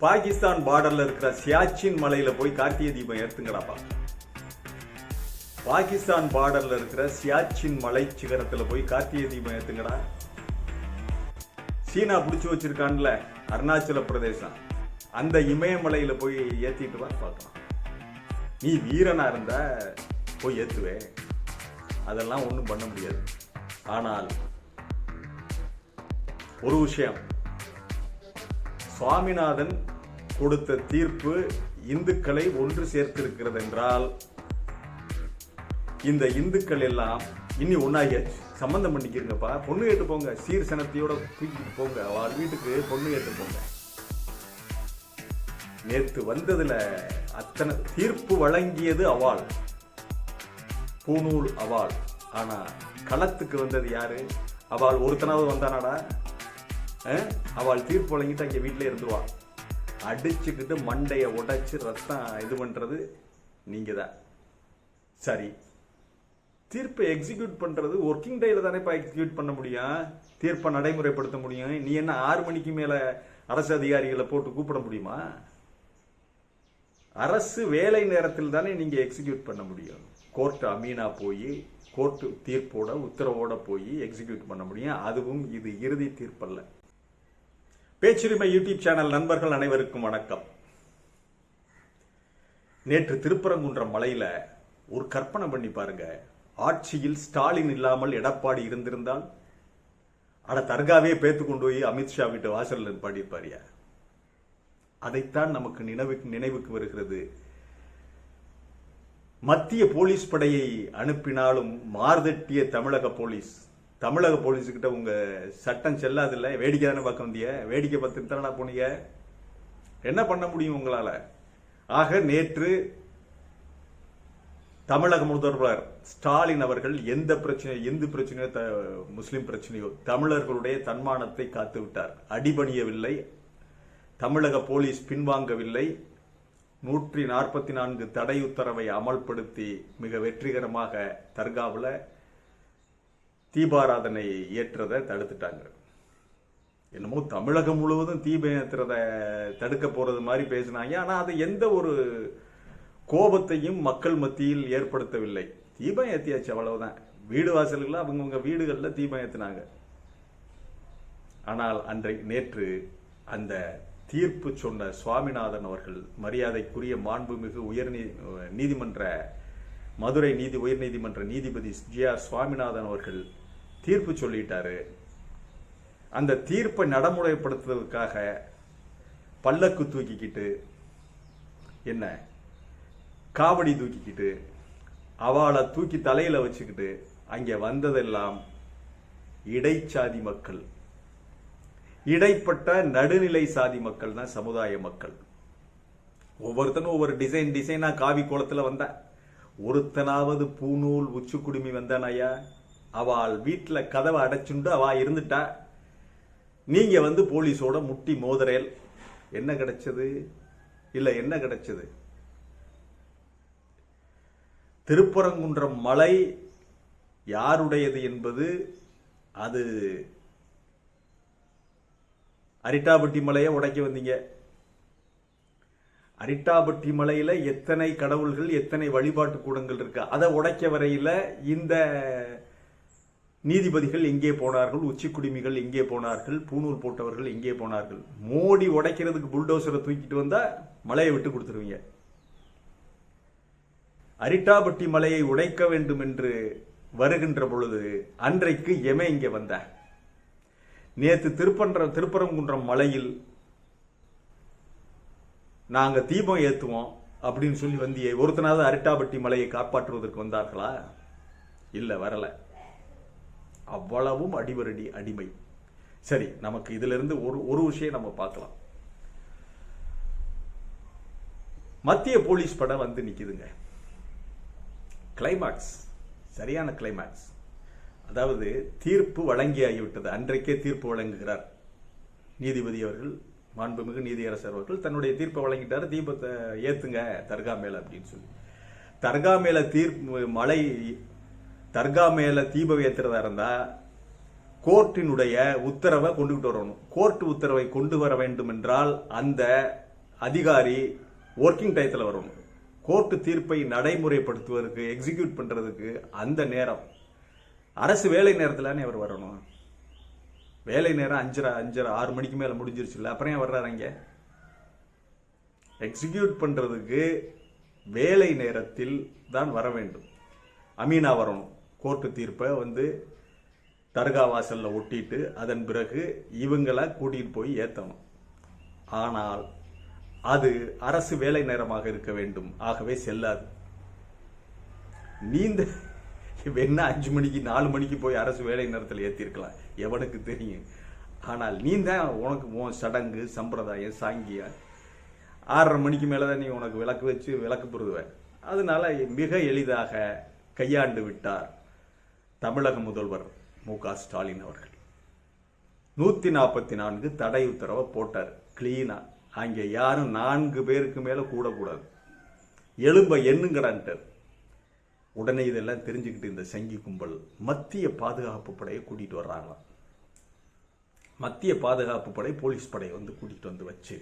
பாகிஸ்தான் பார்டர்ல இருக்கிற சியாச்சின் மலையில போய் கார்த்திகை தீபம் ஏத்துங்கடாப்பா. பாகிஸ்தான் பார்டர்ல இருக்கிற சியாச்சின் மலை சிகரத்துல போய் கார்த்திகை தீபம் ஏத்துங்கடா. சீனா பிடிச்சி வச்சிருக்கான்ல அருணாச்சல பிரதேசம். அந்த இமயமலையில போய் ஏத்திட்டு வா பார்க்கலாம். நீ வீரனா இருந்தா போய் ஏத்துவே. அதெல்லாம் ஒன்றும் பண்ண முடியாது. ஆனால் ஒரு விஷயம் சுவாமிநாதன் கொடுத்த தீர்ப்பு இந்துக்களை ஒன்று சேர்த்திருக்கிறது என்றால் இந்த இந்துக்கள் எல்லாம் இனி ஒன்னாகியாச்சு? சம்பந்தம் பண்ணிக்கிறீங்கப்பா பொண்ணு கேட்டு போங்க. சீர் சனத்தையோட தூக்கிட்டு போங்க. அவர் வீட்டுக்கு பொண்ணு கேட்டு போங்க. நேற்று வந்ததுல அத்தனை தீர்ப்பு வழங்கியது அவாள். பூநூல் அவாள். ஆனா களத்துக்கு வந்தது யாரு? அவள் ஒருத்தனாவது வந்தானாடா. அவள் தீர்ப்பு வழங்கிட்டு அங்கே வீட்டிலே இருந்துருவா. அடிச்சுக்கிட்டு மண்டையை உடைச்சி ரத்தம் இது பண்ணுறது நீங்கள் தான் சரி. தீர்ப்பை எக்ஸிக்யூட் பண்ணுறது ஒர்க்கிங் டேல தானேப்பா எக்ஸிக்யூட் பண்ண முடியும்? தீர்ப்பை நடைமுறைப்படுத்த முடியும்? நீ என்ன ஆறு மணிக்கு மேலே அரசு அதிகாரிகளை போட்டு கூப்பிட முடியுமா? அரசு வேலை நேரத்தில் தானே நீங்கள் எக்ஸிக்யூட் பண்ண முடியும். கோர்ட்டு அமீனா போய் கோர்ட்டு தீர்ப்போட உத்தரவோட போய் எக்ஸிக்யூட் பண்ண முடியும். அதுவும் இது இறுதி தீர்ப்பல்ல. பேச்சுரிமை யூடியூப் சேனல் நண்பர்கள் அனைவருக்கும் வணக்கம். நேற்று திருப்பரங்குன்றம் மலையில ஒரு கற்பனை பண்ணி பாருங்க. ஆட்சியில் ஸ்டாலின் இல்லாமல் எடப்பாடி இருந்திருந்தால் அட தர்காவே பேத்து கொண்டு போய் அமித்ஷா வீட்டு வாசலில் பாடியிருப்பாரியா அதைத்தான் நமக்கு நினைவுக்கு நினைவுக்கு வருகிறது. மத்திய போலீஸ் படையை அனுப்பினாலும் மார்தட்டிய தமிழக போலீஸ் தமிழக போலீஸுக்கிட்ட உங்கள் சட்டம் செல்லாதில்ல வேடிக்கை தானே பார்க்க வந்திய? வேடிக்கை பார்த்துட்டு தானடா போனீங்க? என்ன பண்ண முடியும் உங்களால்? ஆக நேற்று தமிழக முதல்வர் ஸ்டாலின் அவர்கள் எந்த பிரச்சனை எந்த பிரச்சனையோ த- முஸ்லீம் பிரச்சனையோ தமிழர்களுடைய தன்மானத்தை காத்து விட்டார். அடிபணியவில்லை. தமிழக போலீஸ் பின்வாங்கவில்லை. நூற்றி நாற்பத்தி நான்கு தடை உத்தரவை அமல்படுத்தி மிக வெற்றிகரமாக தர்காவில் தீபாராதனை ஏற்றதை தடுத்துட்டாங்க. என்னமோ தமிழகம் முழுவதும் தீபம் ஏற்றுறத தடுக்க போறது மாதிரி பேசினாங்க. ஆனால் அது எந்த ஒரு கோபத்தையும் மக்கள் மத்தியில் ஏற்படுத்தவில்லை. தீபம் ஏற்றியாச்சு அவ்வளவுதான். வீடு வாசல்களில் அவங்கவுங்க வீடுகளில் தீபம் ஏற்றினாங்க ஆனால் அன்றை நேற்று அந்த தீர்ப்பு சொன்ன சுவாமிநாதன் அவர்கள் மரியாதைக்குரிய மாண்புமிகு உயர் நீதிமன்ற மதுரை நீதி உயர்நீதிமன்ற நீதிபதி ஜி ஆர் சுவாமிநாதன் அவர்கள் தீர்ப்பு சொல்லிட்டாரு. அந்த தீர்ப்பை நடைமுறைப்படுத்துவதற்காக பல்லக்கு தூக்கிக்கிட்டு என்ன காவடி தூக்கிக்கிட்டு அவளை தூக்கி தலையில் வச்சுக்கிட்டு அங்கே வந்ததெல்லாம் இடைச்சாதி மக்கள். இடைப்பட்ட நடுநிலை சாதி மக்கள் தான் சமுதாய மக்கள். ஒவ்வொருத்தனும் ஒவ்வொரு டிசைன் டிசைனாக காவி கோலத்தில் வந்தேன் ஒருத்தனாவது பூநூல் உச்சு குடுமி வந்தான் ஐயா. அவள் வீட்டில் கதவை அடைச்சுண்டு அவ இருந்துட்டா. நீங்கள் வந்து போலீஸோட முட்டி மோதரேல் என்ன கிடைச்சது? இல்லை என்ன கிடைச்சது? திருப்பரங்குன்றம் மலை யாருடையது என்பது அது அரிட்டாபட்டி மலையை உடைக்க வந்தீங்க. அரிட்டாபட்டி மலையில் எத்தனை கடவுள்கள் எத்தனை வழிபாட்டு கூடங்கள் இருக்கு? அதை உடைக்க வரையில் இந்த நீதிபதிகள் எங்கே போனார்கள் உச்சி குடிமிகள் எங்கே போனார்கள் பூணூல் போட்டவர்கள் எங்கே போனார்கள்? மோடி உடைக்கிறதுக்கு புல்டோசரை தூக்கிட்டு வந்தால் மலையை விட்டு கொடுத்துருவீங்க. அரிட்டாபட்டி மலையை உடைக்க வேண்டும் என்று வருகின்ற பொழுது அன்றைக்கு எமே இங்கே வந்த. நேற்று திருப்பன்ற திருப்பரங்குன்றம் மலையில் நாங்கள் தீபம் ஏற்றுவோம் அப்படின்னு சொல்லி வந்தியே ஒருத்தனாவது அரிட்டாபட்டி மலையை காப்பாற்றுவதற்கு வந்தார்களா? இல்லை வரலை. அவ்வளவும் அடிவரடி அடிமை. சரி நமக்கு இதிலிருந்து ஒரு ஒரு விஷயம் நம்ம பார்க்கலாம். மத்திய போலீஸ் படம் வந்து நிற்கிதுங்க கிளைமாக்ஸ் சரியான கிளைமாக்ஸ் அதாவது தீர்ப்பு வழங்கியாகிவிட்டது. அன்றைக்கே தீர்ப்பு வழங்குகிறார். நீதிபதி அவர்கள் மாண்புமிகு நீதியரசர் அவர்கள் தன்னுடைய தீர்ப்பை வழங்கிட்டார். தீபத்தை ஏத்துங்க தர்கா மேல அப்படின்னு சொல்லி. தர்கா மேல தீர்ப்பு மழை தர்கா மேல தீபம் ஏத்துறதா இருந்தா கோர்ட்டினுடைய உத்தரவை கொண்டுகிட்டு வரணும். கோர்ட் உத்தரவை கொண்டு வர வேண்டும் என்றால் அந்த அதிகாரி ஒர்க்கிங் டயத்தில் வரணும். கோர்ட்டு தீர்ப்பை நடைமுறைப்படுத்துவதற்கு எக்ஸிக்யூட் பண்ணுறதுக்கு அந்த நேரம். அரசு வேலை நேரத்திலானே அவர் வரணும். வேலை நேரம் அஞ்சரை அஞ்சரை ஆறு மணிக்கு மேலே முடிஞ்சிருச்சுல்ல அப்புறம் ஏன் வர்றாரு அங்க? எக்ஸிக்யூட் பண்ணுறதுக்கு வேலை நேரத்தில் தான் வர வேண்டும். அமீனா வரணும். கோர்ட்டு தீர்ப்பை வந்து தர்கா வாசலில் ஒட்டிட்டு அதன் பிறகு இவங்களை கூட்டிகிட்டு போய் ஏற்றணும் ஆனால் அது அரசு வேலை நேரமாக இருக்க வேண்டும். ஆகவே செல்லாது. நீந்த என்ன அஞ்சு மணிக்கு நாலு மணிக்கு போய் அரசு வேலை நேரத்தில் ஏற்றிருக்கலாம் எவனுக்கு தெரியும்? ஆனால் நீ தான் உனக்கு உன் சடங்கு சம்பிரதாயம் சாங்கியம். ஆறரை மணிக்கு மேலே தான் நீ உனக்கு விளக்கு வச்சு விளக்கு பொருதுவ. அதனால மிக எளிதாக கையாண்டு விட்டார். தமிழக முதல்வர் மு க ஸ்டாலின் அவர்கள். நூத்தி நாற்பத்தி நான்கு தடை உத்தரவை போட்டார். கிளீனா அங்கே யாரும் நான்கு பேருக்கு மேல கூடக்கூடாது. எலும்ப எண்ணுங்கடான்ட்டார். உடனே இதெல்லாம் தெரிஞ்சுக்கிட்டு இந்த சங்கி கும்பல் மத்திய பாதுகாப்பு படையை கூட்டிட்டு வர்றாங்களாம் மத்திய பாதுகாப்பு படை போலீஸ் படையை வந்து கூட்டிட்டு வந்து வச்சு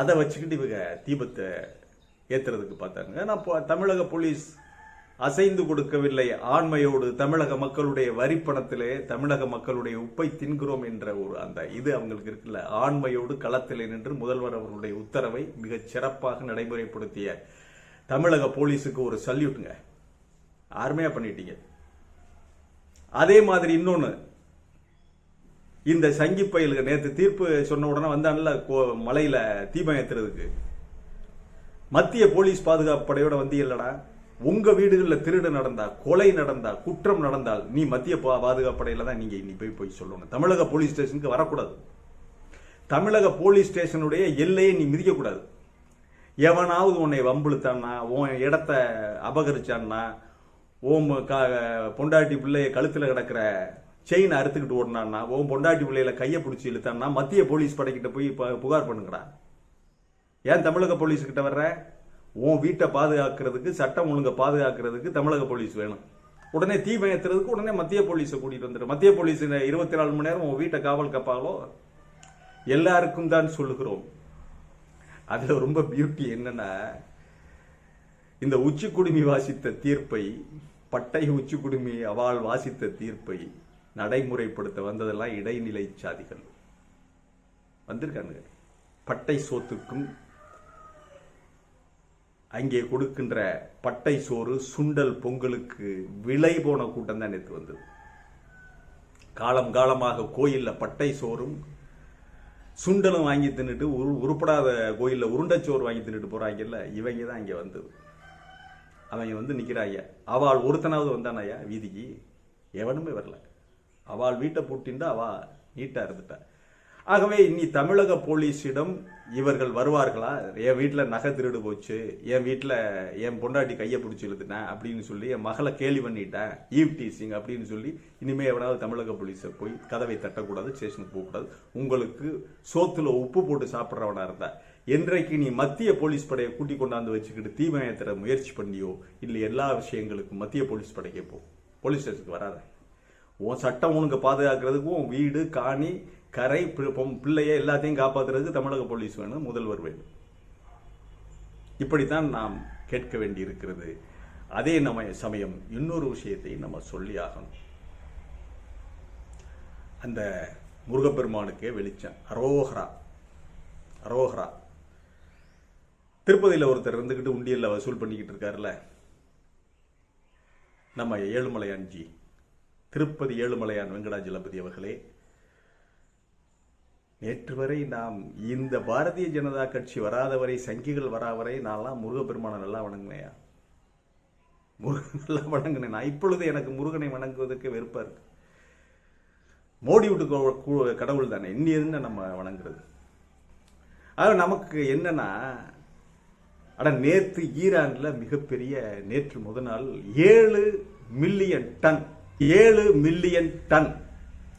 அதை வச்சுக்கிட்டு இவங்க தீபத்தை ஏத்துறதுக்கு பார்த்தாங்க. ஆனா தமிழக போலீஸ் அசைந்து கொடுக்கவில்லை. ஆண்மையோடு தமிழக மக்களுடைய வரிப்பணத்திலே தமிழக மக்களுடைய உப்பை தின்கிறோம் என்ற ஒரு அந்த இது அவங்களுக்கு இருக்குல்ல. ஆண்மையோடு களத்திலே நின்று முதல்வர் அவர்களுடைய உத்தரவை மிகச் சிறப்பாக நடைமுறைப்படுத்திய தமிழக போலீஸுக்கு ஒரு சல்யூட்டுங்க. அருமையா பண்ணிட்டீங்க. அதே மாதிரி இன்னொன்று இந்த சங்கி பயலுக்கு நேற்று தீர்ப்பு சொன்ன உடனே வந்தான்ல கோ- மலையில தீபம் ஏத்துறதுக்கு. மத்திய போலீஸ் பாதுகாப்பு படையோட வந்தீங்கல்லடா உங்க வீடுகளில் திருடு நடந்தா கொலை நடந்தா குற்றம் நடந்தால் நீ மத்திய பா- பாதுகாப்பு படையில தான் நீங்க இன்னி போய் போய் சொல்லணும். தமிழக போலீஸ் ஸ்டேஷனுக்கு வரக்கூடாது. தமிழக போலீஸ் ஸ்டேஷனுடைய எல்லையை நீ மிதிக்கக்கூடாது. எவனாவது உன்னை வம்புழுத்தான்னா உன் இடத்த அபகரிச்சான்னா ஓம் கா பொண்டாட்டி பிள்ளைய கழுத்தில் கிடக்கிற செயின் அறுத்துக்கிட்டு ஓடினான்னா ஓம் பொண்டாட்டி பிள்ளையில கையை பிடிச்சி இழுத்தான்னா மத்திய போலீஸ் படைக்கிட்ட போய் புகார் பண்ணுங்கடா. ஏன் தமிழக போலீஸ்கிட்ட வர்ற? உன் வீட்டை பாதுகாக்கிறதுக்கு சட்டம் ஒழுங்கை பாதுகாக்கிறதுக்கு தமிழக போலீஸ் வேணும். உடனே தீ பயத்துறதுக்கு உடனே மத்திய போலீஸை கூட்டிட்டு வந்துடும் மத்திய போலீஸ் இருபத்தி நாலு மணி நேரம் உன் வீட்டை காவல் கப்பாலோ எல்லாருக்கும் தான் சொல்லுகிறோம். அதுல ரொம்ப பியூட்டி என்னன்னா இந்த உச்சி குடுமி வாசித்த தீர்ப்பை பட்டை உச்சி குடுமி அவள் வாசித்த தீர்ப்பை நடைமுறைப்படுத்த வந்ததெல்லாம் இடைநிலை சாதிகள். வந்திருக்கானுங்க. பட்டை சோத்துக்கும் அங்கே கொடுக்கின்ற பட்டை சோறு சுண்டல் பொங்கலுக்கு விலை போன கூட்டம் தான் நேற்று வந்தது. காலம் காலமாக கோயிலில் பட்டை சோறும் சுண்டலும் வாங்கி தின்னுட்டு உரு உருப்படாத கோயிலில் உருண்டைச்சோறு வாங்கி தின்னுட்டு போகிறாங்கல்ல இவங்க தான் இங்கே வந்தது அவங்க வந்து நிற்கிறாங்க அவள் ஒருத்தனாவது வந்தானாயா வீதிக்கு? எவனுமே வரல. அவள் வீட்டை பூட்டிண்டா அவள் நீட்டாக இருந்துட்டா. ஆகவே இனி தமிழக போலீஸிடம் இவர்கள் வருவார்களா? என் வீட்டில் நகை திருடு போச்சு. என் வீட்டில் என் பொண்டாட்டி கையை பிடிச்சி இழுத்துட்டேன் அப்படின்னு சொல்லி என் மகளை கேலி பண்ணிட்டேன். ஈவ் டீசிங் அப்படின்னு சொல்லி இனிமேல் எவனாவது தமிழக போலீஸை போய் கதவை தட்டக்கூடாது ஸ்டேஷனுக்கு போகக்கூடாது. உங்களுக்கு சோத்துல உப்பு போட்டு சாப்பிட்றவனா இருந்தா என்றைக்கு நீ மத்திய போலீஸ் படையை கூட்டி கொண்டாந்து வச்சுக்கிட்டு தீமயத்திர முயற்சி பண்ணியோ இல்லை எல்லா விஷயங்களுக்கும் மத்திய போலீஸ் படைக்கே போ. போலீஸ் ஸ்டேஷனுக்கு வராத. உன் சட்டம் ஒழுங்கு பாதுகாக்கிறதுக்கும் உன் வீடு காணி கரை பி- பிள்ளைய எல்லாத்தையும் காப்பாத்துறதுக்கு தமிழக போலீஸ் வேணும் முதல்வர் வேணும். இப்படித்தான் நாம் கேட்க வேண்டி இருக்கிறது அதே நம்ம சமயம் இன்னொரு விஷயத்தை நம்ம சொல்லி ஆகணும். அந்த முருகப்பெருமானுக்கே வெளிச்சம் அரோஹரா அரோஹரா திருப்பதியில் ஒருத்தர் இருந்துக்கிட்டு உண்டியலில் வசூல் பண்ணிக்கிட்டு இருக்காருல்ல நம்ம ஏழுமலையான் ஜி திருப்பதி ஏழுமலையான் வெங்கடாஜலபதி அவர்களே நேற்று வரை நாம் இந்த பாரதிய ஜனதா கட்சி வராத வரை சங்கிகள் வரா வரை நான்லாம் முருகப்பெருமானை நல்லா வணங்கினேயா? முருகன் நல்லா வணங்கினேன். நான் இப்பொழுது எனக்கு முருகனை வணங்குவதற்கு வெறுப்பா இருக்கு. மோடி விட்டு கோ- கடவுள் தானே. இன்னி நம்ம வணங்குறது? அது நமக்கு என்னன்னா ஆனால் நேற்று ஈரானில் மிகப்பெரிய நேற்று முத நாள் ஏழு மில்லியன் டன் ஏழு மில்லியன் டன்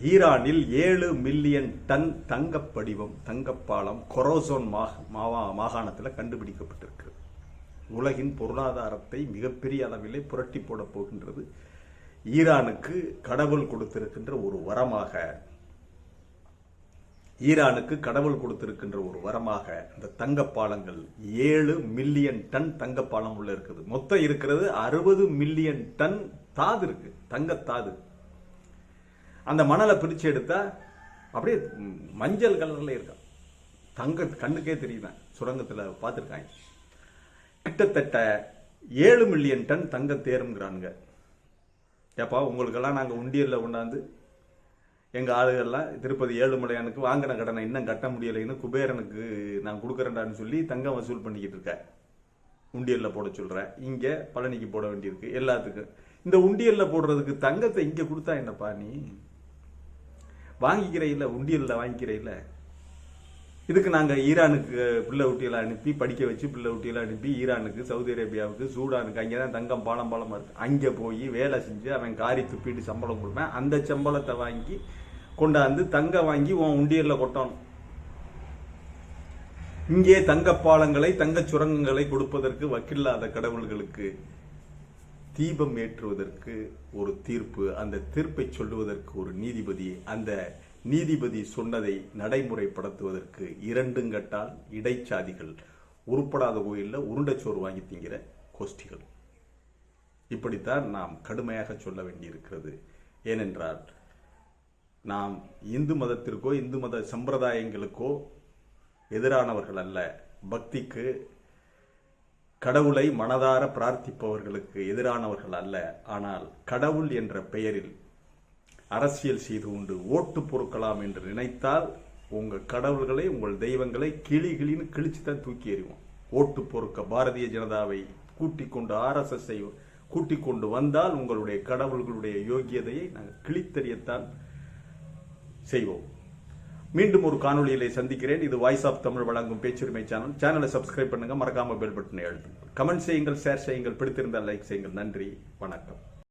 ஈரானில் ஏழு மில்லியன் டன் தங்கப்படிவம் தங்கப்பாலம் கொரோசோன் மாகா மாவா- மாகாணத்தில் கண்டுபிடிக்கப்பட்டிருக்கிறது உலகின் பொருளாதாரத்தை மிகப்பெரிய அளவிலே புரட்டி போடப் போகின்றது. ஈரானுக்கு கடவுள் கொடுத்திருக்கின்ற ஒரு வரமாக ஈரானுக்கு கடவுள் கொடுத்திருக்கின்ற ஒரு வரமாக இந்த தங்கப்பாலங்கள் ஏழு மில்லியன் டன் தங்கப்பாலம் உள்ள இருக்குது. மொத்தம் இருக்கிறது அறுபது மில்லியன் டன் தாது இருக்கு தங்கத்தாது. அந்த மணலை பிரித்து எடுத்தா அப்படியே மஞ்சள் கலரில் இருக்கான் தங்க கண்ணுக்கே தெரியுதான் சுரங்கத்தில் பார்த்துருக்காங்க. கிட்டத்தட்ட ஏழு மில்லியன் டன் தங்க தேருங்கிறானுங்க ஏப்பா உங்களுக்கெல்லாம் நாங்கள் உண்டியலில் கொண்டாந்து எங்கள் ஆளுகள்லாம் திருப்பதி ஏழுமலையானுக்கு வாங்கின கடனை இன்னும் கட்ட முடியலைன்னு குபேரனுக்கு நான் கொடுக்குறேன்டான்னு சொல்லி தங்கம் வசூல் பண்ணிக்கிட்டு இருக்கேன் உண்டியலில் போட சொல்கிறேன் இங்கே பழனிக்கு போட வேண்டியிருக்கு எல்லாத்துக்கும். இந்த உண்டியலில் போடுறதுக்கு தங்கத்தை இங்கே கொடுத்தா என்னப்பா நீ? வாங்கிக்கிற இல்லை உண்டியலில் வாங்கிக்கிற இல்லை. இதுக்கு நாங்கள் ஈரானுக்கு பிள்ளை குட்டிகளை அனுப்பி படிக்க வச்சு பிள்ளை குட்டிகளை அனுப்பி ஈரானுக்கு சவுதி அரேபியாவுக்கு சூடானுக்கு அங்கே தான் தங்கம் பாலம் பாலமாக இருக்குது அங்கே போய் வேலை செஞ்சு அவன் காரி துப்பிட்டு சம்பளம் கொடுப்பேன். அந்த சம்பளத்தை வாங்கி கொண்டாந்து தங்கம் வாங்கி உன் உண்டியலில் கொட்டணும். இங்கே தங்கப்பாலங்களை தங்கச் சுரங்கங்களை கொடுப்பதற்கு வக்கில்லாத கடவுள்களுக்கு தீபம் ஏற்றுவதற்கு ஒரு தீர்ப்பு அந்த தீர்ப்பை சொல்லுவதற்கு ஒரு நீதிபதி அந்த நீதிபதி சொன்னதை நடைமுறைப்படுத்துவதற்கு இரண்டுங்கட்டால் இடைச்சாதிகள். உருப்படாத கோயிலில் உருண்டைச்சோறு வாங்கி திங்கிற கோஷ்டிகள். இப்படித்தான் நாம் கடுமையாக சொல்ல வேண்டியிருக்கிறது. ஏனென்றால் நாம் இந்து மதத்திற்கோ இந்து மத சம்பிரதாயங்களுக்கோ எதிரானவர்கள் அல்ல. பக்திக்கு கடவுளை மனதார பிரார்த்திப்பவர்களுக்கு எதிரானவர்கள் அல்ல. ஆனால் கடவுள் என்ற பெயரில் அரசியல் செய்து கொண்டு ஓட்டு பொறுக்கலாம் என்று நினைத்தால் உங்கள் கடவுள்களை உங்கள் தெய்வங்களை கிளி கிளின்னு கிழிச்சு தான் தூக்கி எறிவோம். ஓட்டு பொறுக்க பாரதிய ஜனதாவை கூட்டிக் கொண்டு ஆர்எஸ்எஸ்ஐ கூட்டிக் கொண்டு வந்தால் உங்களுடைய கடவுள்களுடைய யோகியதையை நாங்கள் கிழித்தறியத்தான் செய்வோம். மீண்டும் ஒரு காணொலியிலே சந்திக்கிறேன். இது வாய்ஸ் ஆஃப் தமிழ் வழங்கும் பேச்சுரிமை சேனல் சேனலை சப்ஸ்கிரைப் பண்ணுங்க. மறக்காம பெல் பட்டனை எழுதுங்க கமெண்ட் செய்யுங்கள் ஷேர் செய்யுங்கள் பிடித்திருந்தால் லைக் செய்யுங்கள். நன்றி. வணக்கம்.